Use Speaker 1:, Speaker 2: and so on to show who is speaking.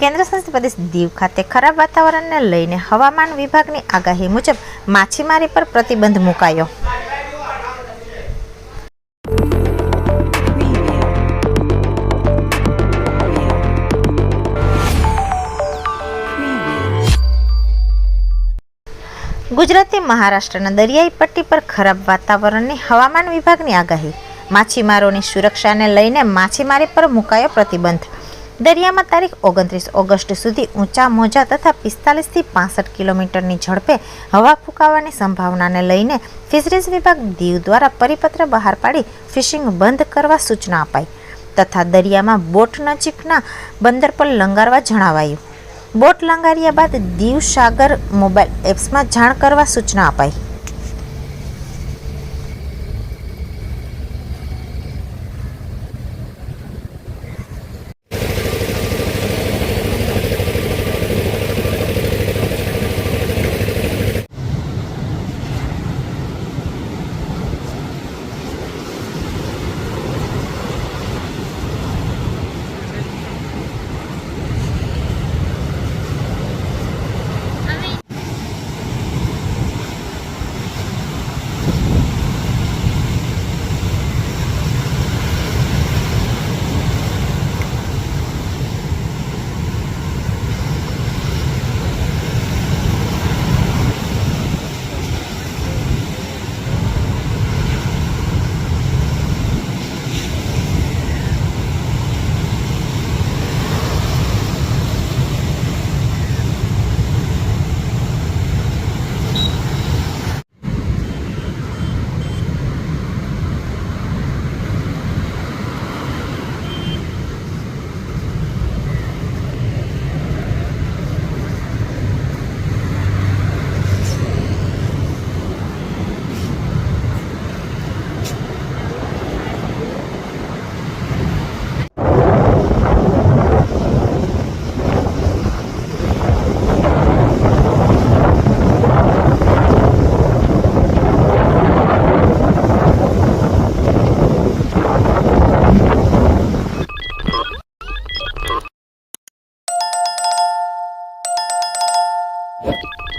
Speaker 1: કેન્દ્રશાસિત પ્રદેશ દીવ ખાતે ખરાબ વાતાવરણને લઈને હવામાન વિભાગની આગાહી મુજબ માછીમારી પર પ્રતિબંધ મુકાયો. ગુજરાતથી મહારાષ્ટ્રના દરિયાઈ પટ્ટી પર ખરાબ વાતાવરણની હવામાન વિભાગની આગાહી. માછીમારોની સુરક્ષાને લઈને માછીમારી પર મુકાયો પ્રતિબંધ. દરિયામાં તારીખ ઓગણત્રીસ ઓગસ્ટ સુધી ઊંચા મોજા તથા પિસ્તાલીસથી પાસઠ કિલોમીટરની ઝડપે હવા ફૂંકાવાની સંભાવનાને લઈને ફિશરીઝ વિભાગ દીવ દ્વારા પરિપત્ર બહાર પાડી ફિશિંગ બંધ કરવા સૂચના અપાઈ તથા દરિયામાં બોટ નજીકના બંદર પર લંગારવા જણાવાયું. બોટ લંગાર્યા બાદ દીવ સાગર મોબાઈલ એપ્સમાં જાણ કરવા સૂચના અપાઈ. you